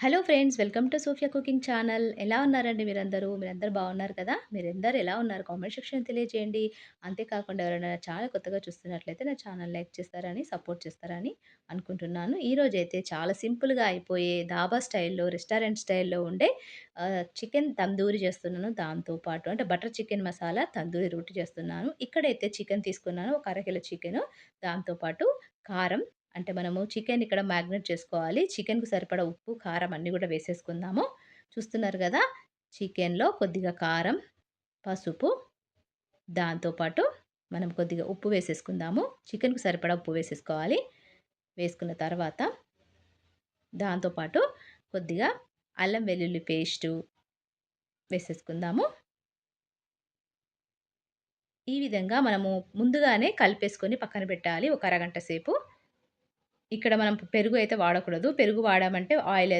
Hello friends welcome to Sofia cooking channel. ఎలా ఉన్నారండి మీరందరూ? మీరందరూ బాగున్నారు కదా? మీరందరూ ఎలా ఉన్నారు? కామెంట్ సెక్షన్ తెలియజేయండి. అంతేకాకుండా ఎవరైనా చాలా కొత్తగా చూస్తున్నట్లయితే నా ఛానల్ లైక్ చేస్తారని సపోర్ట్ చేస్తారని అనుకుంటున్నాను. ఈరోజు అయితే చాలా సింపుల్గా అయిపోయే ధాబా స్టైల్లో రెస్టారెంట్ స్టైల్లో ఉండే చికెన్ తందూరి చేస్తున్నాను. దాంతోపాటు అంటే బటర్ చికెన్ మసాలా తందూరి రోటి చేస్తున్నాను. ఇక్కడైతే చికెన్ తీసుకున్నాను. ఒక అరకిలో చికెన్. దాంతోపాటు కారం అంటే మనము చికెన్ ఇక్కడ మ్యాగ్నేట్ చేసుకోవాలి చికెన్‌కు సరిపడా ఉప్పు, కారం అన్నీ కూడా వేసేసుకుందాము. చూస్తున్నారు కదా! చికెన్‌లో కొద్దిగా కారం, పసుపు దాంతోపాటు మనం కొద్దిగా ఉప్పు వేసేసుకుందాము. చికెన్‌కు సరిపడా ఉప్పు వేసేసుకోవాలి. వేసుకున్న తర్వాత దాంతోపాటు కొద్దిగా అల్లం వెల్లుల్లి పేస్టు వేసేసుకుందాము. ఈ విధంగా మనము ముందుగానే కలిపేసుకొని పక్కన పెట్టాలి ఒక అరగంట సేపు. ఇక్కడ మనం పెరుగు అయితే వాడకూడదు. పెరుగు వాడామంటే ఆయిల్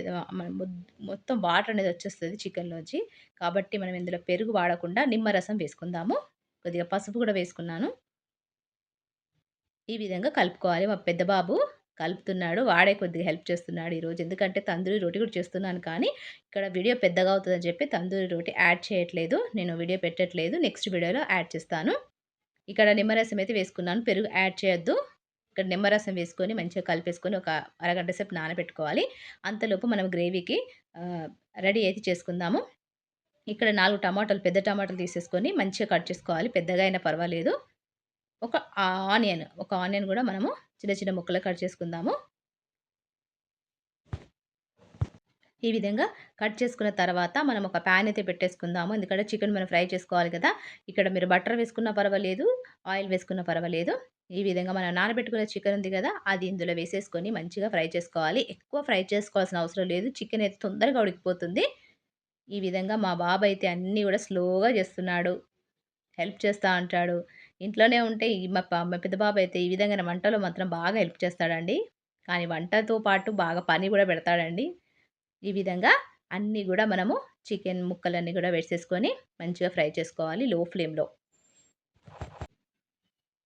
మొత్తం వాటర్ అనేది వచ్చేస్తుంది చికెన్‌లోంచి. కాబట్టి మనం ఇందులో పెరుగు వాడకుండా నిమ్మరసం వేసుకుందాము. కొద్దిగా పసుపు కూడా వేసుకున్నాను. ఈ విధంగా కలుపుకోవాలి. మా పెద్ద బాబు కలుపుతున్నాడు. వాడే కొద్దిగా హెల్ప్ చేస్తున్నాడు ఈరోజు. ఎందుకంటే తందూరి రోటి కూడా చేస్తున్నాను కానీ, ఇక్కడ వీడియో పెద్దగా అవుతుందని చెప్పి తందూరి రోటి యాడ్ చేయట్లేదు. నేను వీడియో పెట్టట్లేదు. నెక్స్ట్ వీడియోలో యాడ్ చేస్తాను. ఇక్కడ నిమ్మరసం అయితే వేసుకున్నాను. పెరుగు యాడ్ చేయొద్దు. ఇక్కడ నిమ్మరసం వేసుకొని మంచిగా కలిపేసుకొని ఒక అరగంట సేపు నానబెట్టుకోవాలి. అంతలోపు మనం గ్రేవీకి రెడీ అయితే చేసుకుందాము. ఇక్కడ నాలుగు టమాటాలు పెద్ద టమాటాలు తీసేసుకొని మంచిగా కట్ చేసుకోవాలి. పెద్దగా అయినా పర్వాలేదు. ఒక ఆనియన్ ఒక ఆనియన్ కూడా మనము చిన్న చిన్న ముక్కలు కట్ చేసుకుందాము. ఈ విధంగా కట్ చేసుకున్న తర్వాత మనం ఒక ప్యాన్ అయితే పెట్టేసుకుందాము. ఎందుకంటే చికెన్ మనం ఫ్రై చేసుకోవాలి కదా. ఇక్కడ మీరు బటర్ వేసుకున్న పర్వాలేదు ఆయిల్ వేసుకున్న పర్వాలేదు. ఈ విధంగా మనం నానబెట్టుకున్న చికెన్ ఉంది కదా అది ఇందులో వేసేసుకొని మంచిగా ఫ్రై చేసుకోవాలి. ఎక్కువ ఫ్రై చేసుకోవాల్సిన అవసరం లేదు. చికెన్ అయితే తొందరగా ఉడికిపోతుంది. ఈ విధంగా మా బాబు అయితే అన్నీ కూడా స్లోగా చేస్తున్నాడు. హెల్ప్ చేస్తూ ఉంటాడు ఇంట్లోనే ఉంటే మా మా పెద్ద బాబు అయితే ఈ విధంగా వంటలో మాత్రం బాగా హెల్ప్ చేస్తాడండి. కానీ వంటతో పాటు బాగా పని కూడా పెడతాడండి. ఈ విధంగా అన్నీ కూడా మనము చికెన్ ముక్కలన్నీ కూడా వేసేసుకొని మంచిగా ఫ్రై చేసుకోవాలి లో ఫ్లేమ్లో.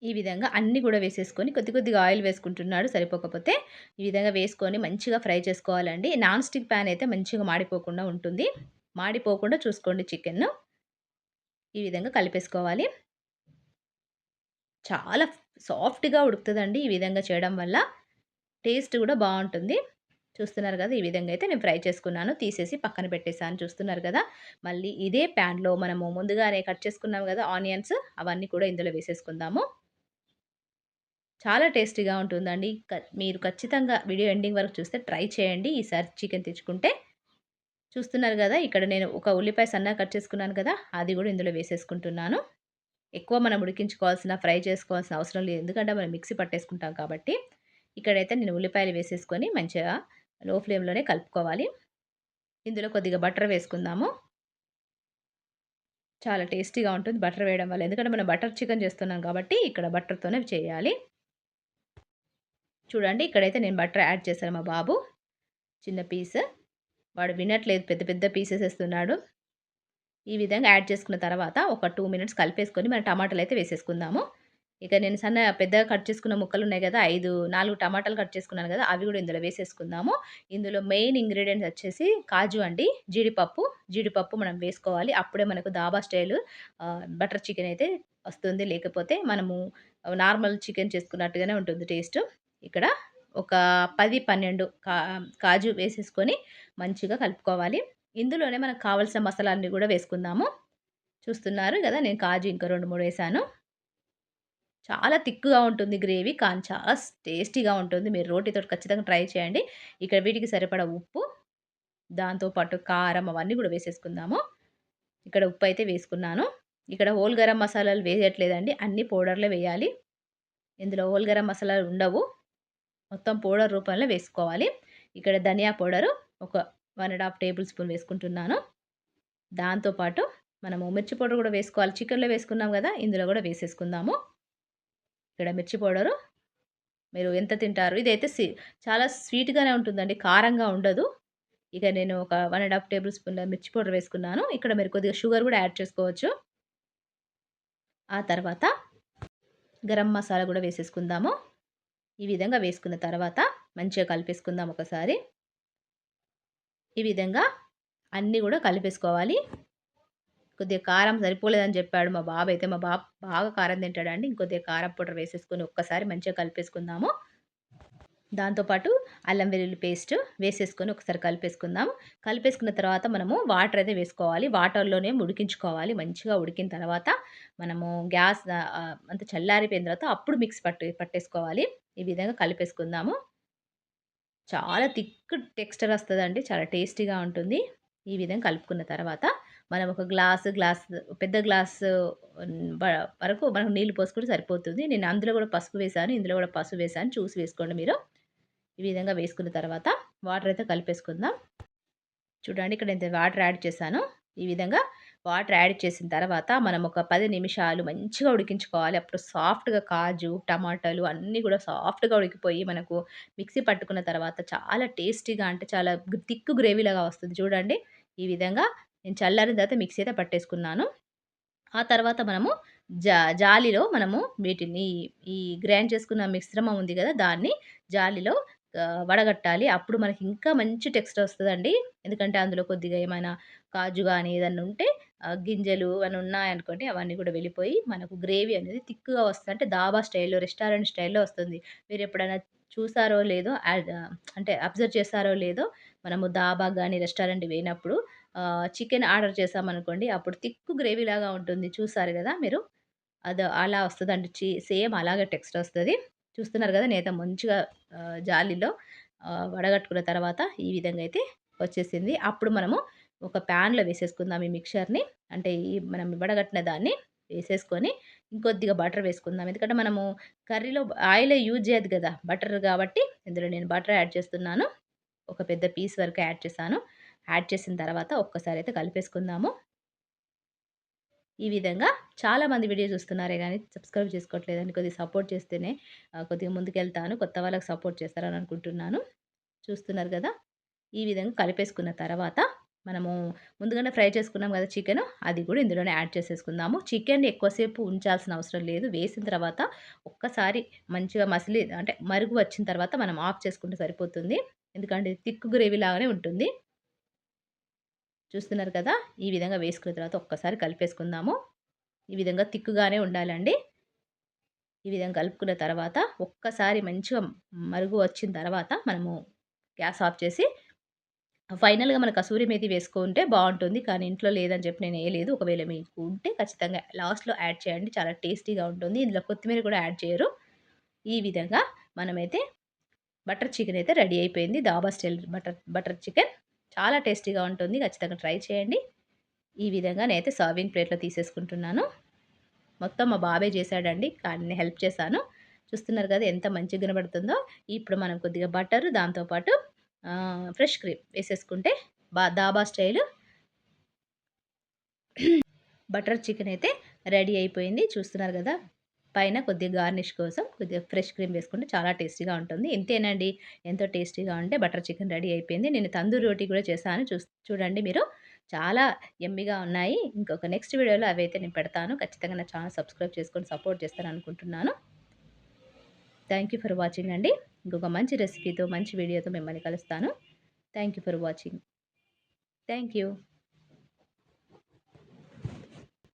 ఈ విధంగా అన్నీ కూడా వేసేసుకొని కొద్ది కొద్దిగా ఆయిల్ వేసుకుంటున్నాడు సరిపోకపోతే ఈ విధంగా వేసుకొని మంచిగా ఫ్రై చేసుకోవాలండి. నాన్ స్టిక్ ప్యాన్ అయితే మంచిగా మాడిపోకుండా ఉంటుంది. మాడిపోకుండా చూసుకోండి చికెన్ ఈ విధంగా కలిపేసుకోవాలి. చాలా సాఫ్ట్గా ఉడుకుతుందండి ఈ విధంగా చేయడం వల్ల. టేస్ట్ కూడా బాగుంటుంది. చూస్తున్నారు కదా ఈ విధంగా అయితే నేను ఫ్రై చేసుకున్నాను. తీసేసి పక్కన పెట్టేసాను చూస్తున్నారు కదా. మళ్ళీ ఇదే ప్యాన్లో మనము ముందుగానే కట్ చేసుకున్నాం కదా ఆనియన్స్ అవన్నీ కూడా ఇందులో వేసేసుకుందాము. చాలా టేస్టీగా ఉంటుందండి. మీరు ఖచ్చితంగా వీడియో ఎండింగ్ వరకు చూస్తే ట్రై చేయండి. ఈసారి చికెన్ తెచ్చుకుంటే చూస్తున్నారు కదా ఇక్కడ నేను ఒక ఉల్లిపాయ సన్న కట్ చేసుకున్నాను కదా అది కూడా ఇందులో వేసేసుకుంటున్నాను. ఎక్కువ మనం ఉడికించుకోవాల్సిన ఫ్రై చేసుకోవాల్సిన అవసరం లేదు. ఎందుకంటే మనం మిక్సీ పట్టేసుకుంటాం కాబట్టి ఇక్కడైతే నేను ఉల్లిపాయలు వేసేసుకొని మంచిగా లో ఫ్లేమ్లోనే కలుపుకోవాలి. ఇందులో కొద్దిగా బటర్ వేసుకుందాము. చాలా టేస్టీగా ఉంటుంది బటర్ వేయడం వల్ల. ఎందుకంటే మనం బటర్ చికెన్ చేస్తున్నాం కాబట్టి ఇక్కడ బటర్తోనే చేయాలి. చూడండి ఇక్కడైతే నేను బటర్ యాడ్ చేశాను మా బాబు. చిన్న పీస్. వాడు వినట్లేదు. పెద్ద పెద్ద పీసెస్ వేస్తున్నాడు. ఈ విధంగా యాడ్ చేసుకున్న తర్వాత ఒక టూ మినిట్స్ కలిపేసుకొని మన టమాటాలు అయితే వేసేసుకుందాము. ఇక నేను సన్న పెద్దగా కట్ చేసుకున్న ముక్కలు ఉన్నాయి కదా ఐదు నాలుగు టమాటాలు కట్ చేసుకున్నాను కదా అవి కూడా ఇందులో వేసేసుకుందాము. ఇందులో మెయిన్ ఇంగ్రీడియంట్స్ వచ్చేసి కాజు అండి జీడిపప్పు. జీడిపప్పు మనం వేసుకోవాలి. అప్పుడే మనకు దాబా స్టైల్ బటర్ చికెన్ అయితే వస్తుంది. లేకపోతే మనము నార్మల్ చికెన్ చేసుకున్నట్టుగానే ఉంటుంది టేస్ట్. ఇక్కడ ఒక పది పన్నెండు కా కాజు వేసేసుకొని మంచిగా కలుపుకోవాలి. ఇందులోనే మనకు కావాల్సిన మసాలాన్ని కూడా వేసుకుందాము. చూస్తున్నారు కదా నేను కాజు ఇంకా రెండు మూడు వేసాను. చాలా థిక్గా ఉంటుంది గ్రేవీ కానీ చాలా టేస్టీగా ఉంటుంది. మీరు రోటీతో ఖచ్చితంగా ట్రై చేయండి. ఇక్కడ వీటికి సరిపడా ఉప్పు దాంతోపాటు కారం అవన్నీ కూడా వేసేసుకుందాము. ఇక్కడ ఉప్పు అయితే వేసుకున్నాను. ఇక్కడ హోల్ గరం మసాలాలు వేయట్లేదండి. అన్ని పౌడర్లే వేయాలి. ఇందులో హోల్ గరం మసాలాలు ఉండవు. మొత్తం పౌడర్ రూపంలో వేసుకోవాలి. ఇక్కడ ధనియా పౌడరు ఒక one and half tablespoon వేసుకుంటున్నాను. దాంతోపాటు మనము మిర్చి పౌడర్ కూడా వేసుకోవాలి. చికెన్లో వేసుకున్నాం కదా ఇందులో కూడా వేసేసుకుందాము. ఇక్కడ మిర్చి పౌడరు. మీరు ఎంత తింటారు? ఇదైతే చాలా స్వీట్గానే ఉంటుందండి కారంగా ఉండదు. ఇక నేను ఒక one and half tablespoon మిర్చి పౌడర్ వేసుకున్నాను. ఇక్కడ మీరు కొద్దిగా షుగర్ కూడా యాడ్ చేసుకోవచ్చు. ఆ తర్వాత గరం మసాలా కూడా వేసేసుకుందాము. ఈ విధంగా వేసుకున్న తర్వాత మంచిగా కలిపేసుకుందాం ఒకసారి. ఈ విధంగా అన్నీ కూడా కలిపేసుకోవాలి. కొద్దిగా కారం సరిపోలేదని చెప్పాడు మా బాబు. అయితే మా బాబు బాగా కారం తింటాడండి. ఇంకొద్దిగా కారం పౌడర్ వేసేసుకొని ఒక్కసారి మంచిగా కలిపేసుకుందాము. దాంతోపాటు అల్లం వెల్లుల్లి పేస్ట్ వేసేసుకొని ఒకసారి కలిపేసుకుందాం కలిపేసుకున్న తర్వాత మనము వాటర్ అయితే వేసుకోవాలి. వాటర్లోనే ఉడికించుకోవాలి. మంచిగా ఉడికిన తర్వాత మనము గ్యాస్ అంత చల్లారిపోయిన తర్వాత అప్పుడు మిక్స్ పట్టు పట్టేసుకోవాలి. ఈ విధంగా కలిపేసుకుందాము. చాలా థిక్ టెక్స్చర్ వస్తుందండి. చాలా టేస్టీగా ఉంటుంది. ఈ విధంగా కలుపుకున్న తర్వాత మనం ఒక గ్లాసు గ్లాస్ పెద్ద గ్లాసు వరకు మనం నీళ్ళు పోసుకుంటే సరిపోతుంది. నేను అందులో కూడా పసుపు వేసాను ఇందులో కూడా పసుపు వేసాను చూసి వేసుకోండి మీరు. ఈ విధంగా వేసుకున్న తర్వాత వాటర్ అయితే కలిపేసుకుందాం. చూడండి ఇక్కడ ఇంత వాటర్ యాడ్ చేశాను. ఈ విధంగా వాటర్ యాడ్ చేసిన తర్వాత మనం ఒక పది నిమిషాలు మంచిగా ఉడికించుకోవాలి. అప్పుడు సాఫ్ట్గా కాజు టమాటాలు అన్నీ కూడా సాఫ్ట్గా ఉడికిపోయి మనకు మిక్సీ పట్టుకున్న తర్వాత చాలా టేస్టీగా అంటే చాలా థిక్ గ్రేవీలాగా వస్తుంది చూడండి. ఈ విధంగా నేను చల్లారిన తర్వాత మిక్సీ అయితే పట్టేసుకున్నాను. ఆ తర్వాత మనము జా జాలిలో మనము వీటిని ఈ గ్రైండ్ చేసుకున్న మిశ్రమం ఉంది కదా దాన్ని జాలిలో వడగట్టాలి. అప్పుడు మనకి ఇంకా మంచి టెక్స్ట్ వస్తుందండి. ఎందుకంటే అందులో కొద్దిగా ఏమైనా కాజు కానీ ఏదన్నా ఉంటే గింజలు అని ఉన్నాయనుకోండి అవన్నీ కూడా వెళ్ళిపోయి మనకు గ్రేవీ అనేది థిక్గా వస్తుంది. అంటే దాబా స్టైల్లో రెస్టారెంట్ స్టైల్లో వస్తుంది. మీరు ఎప్పుడైనా చూసారో లేదో అంటే అబ్జర్వ్ చేస్తారో లేదో మనము దాబా కానీ రెస్టారెంట్ పోయినప్పుడు చికెన్ ఆర్డర్ చేసామనుకోండి అప్పుడు తిక్కు గ్రేవీ లాగా ఉంటుంది. చూసారు కదా మీరు? అది అలా వస్తుందండి. చీ సేమ్ అలాగే టెక్స్ట్ వస్తుంది. చూస్తున్నారు కదా నేత మంచిగా జాలీలో వడగట్టుకున్న తర్వాత ఈ విధంగా అయితే వచ్చేసింది. అప్పుడు మనము ఒక ప్యాన్లో వేసేసుకుందాం ఈ మిక్చర్ని. అంటే ఈ మనం వడగట్టిన దాన్ని వేసేసుకొని ఇంకొద్దిగా బటర్ వేసుకుందాం. ఎందుకంటే మనము కర్రీలో ఆయిల్ యూజ్ చేయదు కదా బటర్ కాబట్టి. ఇందులో నేను బటర్ యాడ్ చేస్తున్నాను. ఒక పెద్ద పీస్ వరకు యాడ్ చేశాను. యాడ్ చేసిన తర్వాత ఒక్కసారి అయితే కలిపేసుకుందాము. ఈ విధంగా చాలామంది వీడియో చూస్తున్నారే కానీ సబ్స్క్రైబ్ చేసుకోవట్లేదని కొద్దిగా సపోర్ట్ చేస్తేనే కొద్దిగా ముందుకెళ్తాను. కొత్త వాళ్ళకి సపోర్ట్ చేస్తారని అనుకుంటున్నాను. చూస్తున్నారు కదా? ఈ విధంగా కలిపేసుకున్న తర్వాత మనము ముందుగానే ఫ్రై చేసుకున్నాం కదా చికెన్ అది కూడా ఇందులోనే యాడ్ చేసేసుకుందాము. చికెన్ ఎక్కువసేపు ఉంచాల్సిన అవసరం లేదు. వేసిన తర్వాత ఒక్కసారి మంచిగా మసిలి అంటే మరుగు వచ్చిన తర్వాత మనం ఆఫ్ చేసుకుంటే సరిపోతుంది. ఎందుకంటే తిక్కు గ్రేవీ లాగానే ఉంటుంది. చూస్తున్నారు కదా? ఈ విధంగా వేసుకున్న తర్వాత ఒక్కసారి కలిపేసుకుందాము. ఈ విధంగా తిక్కుగానే ఉండాలండి. ఈ విధంగా కలుపుకున్న తర్వాత ఒక్కసారి మంచిగా మరుగు వచ్చిన తర్వాత మనము గ్యాస్ ఆఫ్ చేసి ఫైనల్గా మన కసూరి మేతి వేసుకుంటే బాగుంటుంది. కానీ ఇంట్లో లేదని చెప్పి నేను వేయలేదు. ఒకవేళ మీకు ఉంటే ఖచ్చితంగా లాస్ట్లో యాడ్ చేయండి. చాలా టేస్టీగా ఉంటుంది. ఇందులో కొత్తిమీర కూడా యాడ్ చేయరు. ఈ విధంగా మనమైతే బటర్ చికెన్ అయితే రెడీ అయిపోయింది. Dhaba style butter butter chicken. చాలా టేస్టీగా ఉంటుంది. ఖచ్చితంగా ట్రై చేయండి. ఈ విధంగా నేనైతే సర్వింగ్ ప్లేట్లో తీసేసుకుంటున్నాను. మొత్తం మా బాబే చేశాడండి. కానీ హెల్ప్ చేశాను. చూస్తున్నారు కదా ఎంత మంచిగా కనబడుతుందో ఇప్పుడు మనం కొద్దిగా బటర్ దాంతోపాటు ఫ్రెష్ క్రీమ్ వేసేసుకుంటే బా దాబా స్టైల్. బటర్ చికెన్ అయితే రెడీ అయిపోయింది. చూస్తున్నారు కదా పైన కొద్దిగా గార్నిష్ కోసం కొద్దిగా ఫ్రెష్ క్రీమ్ వేసుకుంటే చాలా టేస్టీగా ఉంటుంది. ఇంతేనండి. ఎంతో టేస్టీగా ఉంటే బటర్ చికెన్ రెడీ అయిపోయింది. నేను తందూరి రోటీ కూడా చేశాను. చూ చూడండి మీరు. చాలా ఎమ్మిగా ఉన్నాయి. ఇంకొక నెక్స్ట్ వీడియోలో అవి అయితే నేను పెడతాను. ఖచ్చితంగా నా ఛానల్ సబ్స్క్రైబ్ చేసుకొని సపోర్ట్ చేస్తాను అనుకుంటున్నాను. థ్యాంక్ యూ ఫర్ వాచింగ్ అండి. ఇంకొక మంచి రెసిపీతో మంచి వీడియోతో మిమ్మల్ని కలుస్తాను. Thank you for watching. Thank you.